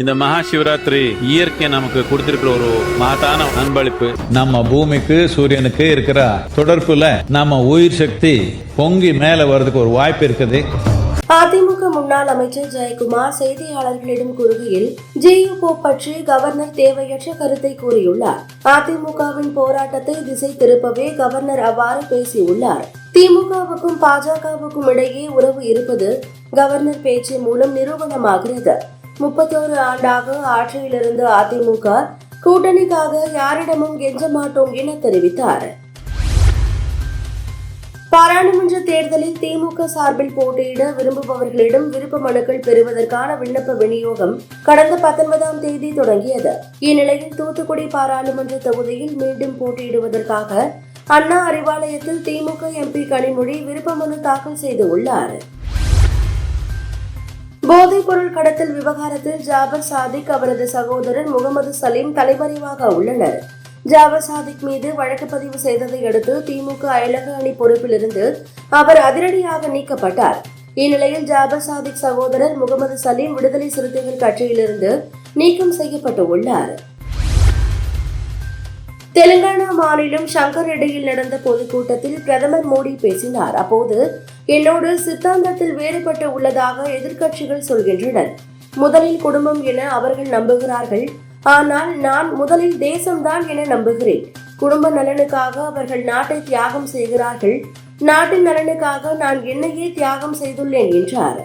இந்த மகா சிவராத்திரி இயற்கை நமக்கு கொடுத்திருக்கிற ஒரு மகத்தான அன்பளிப்பு. நம்ம பூமிக்கு சூரியனுக்கு இருக்கிற தொடர்புல நம்ம உயிர் சக்தி பொங்கி மேல வர்றதுக்கு ஒரு வாய்ப்பு இருக்குது. அதிமுக முன்னாள் அமைச்சர் ஜெயக்குமார் செய்தியாளர்களிடம் கூறுகையில் ஜியு பற்றி கவர்னர் தேவையற்ற கருத்தை கூறியுள்ளார். அதிமுகவின் போராட்டத்தை திசை திருப்பவே கவர்னர் அவ்வாறு பேசியுள்ளார். திமுகவுக்கும் பாஜகவுக்கும் இடையே உறவு இருப்பது கவர்னர் பேச்சு மூலம் நிரூபணமாகிறது. முப்பத்தோரு ஆண்டாக ஆட்சியிலிருந்து அதிமுக கூட்டணிக்காக யாரிடமும் கெஞ்ச மாட்டோம் என தெரிவித்தார். பாராளுமன்ற தேர்தலில் திமுக சார்பில் போட்டியிட விரும்புபவர்களிடம் விருப்ப மனுக்கள் பெறுவதற்கான விண்ணப்ப விநியோகம் கடந்த பத்தொன்பதாம் தேதி தொடங்கியது. இந்நிலையில் தூத்துக்குடி பாராளுமன்ற தொகுதியில் மீண்டும் போட்டியிடுவதற்காக அண்ணா அறிவாலயத்தில் திமுக எம்பி கனிமொழி விருப்ப மனு தாக்கல் செய்துள்ளார் போதைப் பொருள் கடத்தல் விவகாரத்தில் ஜாபர் சாதிக் அவரது சகோதரர் முகமது சலீம் தலைமறைவாக உள்ளனர். ஜாபர் சாதிக் மீது வழக்கு பதிவு செய்ததை அடுத்து திமுக அயலக அணி பொறுப்பிலிருந்து அவர் அதிரடியாக நீக்கப்பட்டார். இந்நிலையில் ஜாபர் சாதிக் சகோதரர் முகமது சலீம் விடுதலை சிறுத்தைகள் கட்சியிலிருந்து நீக்கம் செய்யப்பட்டு உள்ளார். தெலுங்கானா மாநிலம் சங்கர் நடந்த பொதுக்கூட்டத்தில் பிரதமர் மோடி பேசினார். அப்போது என்னோடு சித்தாந்தத்தில் வேறுபட்டு உள்ளதாக எதிர்க்கட்சிகள் சொல்கின்றனர் முதலில் குடும்பம் என அவர்கள் நம்புகிறார்கள். ஆனால் நான் முதலில் தேசம்தான் என நம்புகிறேன். குடும்ப நலனுக்காக அவர்கள் நாட்டை தியாகம் செய்கிறார்கள். நாட்டின் நலனுக்காக நான் என்னையே தியாகம் செய்துள்ளேன் என்றார்.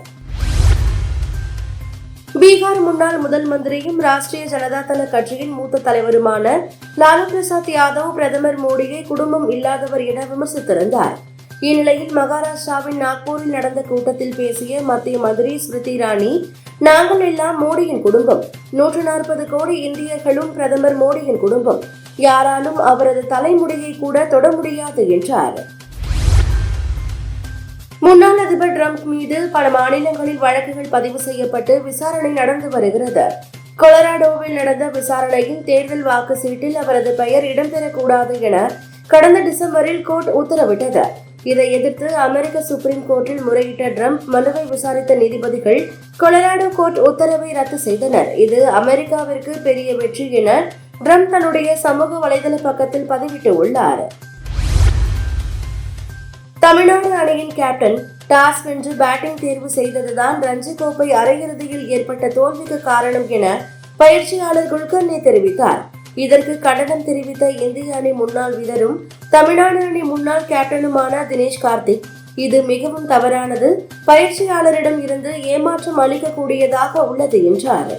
பீகார் முன்னாள் முதல் மந்திரியும் ராஷ்டிரிய ஜனதா தள கட்சியின் மூத்த தலைவருமான லாலு பிரசாத் யாதவ் பிரதமர் மோடியை குடும்பம் இல்லாதவர் என விமர்சித்திருந்தார். இந்நிலையில் மகாராஷ்டிராவின் நாக்பூரில் நடந்த கூட்டத்தில் பேசிய மத்திய மந்திரி ஸ்மிருதி இரானி நாங்கள் எல்லாம் மோடியின் குடும்பம். நூற்று நாற்பது கோடி இந்தியர்களும் பிரதமர் மோடியின் குடும்பம். யாராலும் அவரது தலைமுடியை கூட தொட முடியாது என்றார். முன்னாள் அதிபர் ட்ரம்ப் மீது பல மாநிலங்களில் வழக்குகள் பதிவு செய்யப்பட்டு விசாரணை நடந்து வருகிறது. கொலராடோவில் நடந்த விசாரணையில் தேர்தல் வாக்கு சீட்டில் அவரது பெயர் இடம்பெறக்கூடாது என கடந்த டிசம்பரில் கோர்ட் உத்தரவிட்டது. இதை எதிர்த்து அமெரிக்க சுப்ரீம் கோர்ட்டில் முறையிட்ட ட்ரம்ப் மனுவை விசாரித்த நீதிபதிகள் கொலராடோ கோர்ட் உத்தரவை ரத்து செய்தனர். இது அமெரிக்காவிற்கு பெரிய வெற்றி என ட்ரம்ப் தன்னுடைய சமூக வலைதள பக்கத்தில் பதிவிட்டு உள்ளார் தமிழ்நாடு அணியின் கேப்டன் டாஸ் வென்று பேட்டிங் தேர்வு செய்ததுதான் ரஞ்சி கோப்பை அரையிறுதியில் ஏற்பட்ட தோல்விக்கு காரணம் என பயிற்சியாளர் குல்கர்னி தெரிவித்தார். இதற்கு கண்டனம் தெரிவித்த இந்திய அணி முன்னாள் வீரரும் தமிழ்நாடு அணி முன்னாள் கேப்டனுமான தினேஷ் கார்த்திக் இது மிகவும் தவறானது. பயிற்சியாளரிடம் இருந்து ஏமாற்றம் அளிக்கக்கூடியதாக உள்ளது என்றார்.